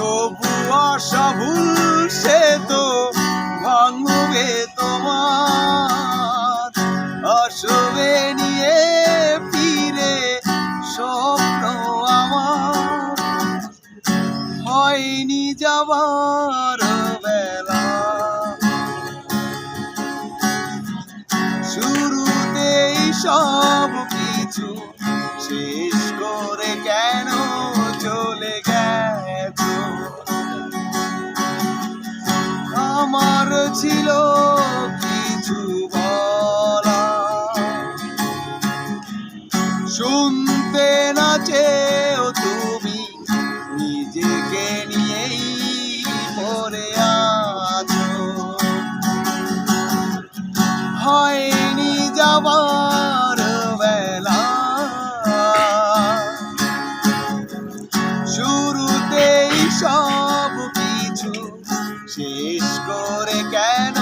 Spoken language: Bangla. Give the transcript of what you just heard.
তবু আশা ভুল সে তো ভাঙবে তোমার। আসবে নিয়ে ফিরে স্বপ্ন আমার। হয়নি যাবার বেলা। শুরুতেই সব কিছু ছিল কিছু বলা শুনতে না চেয়েও তুমি নিজেকে নিয়েই পড়ে আছো। হয়নি যাবার বেলা। শুরুতেই সব করে কেন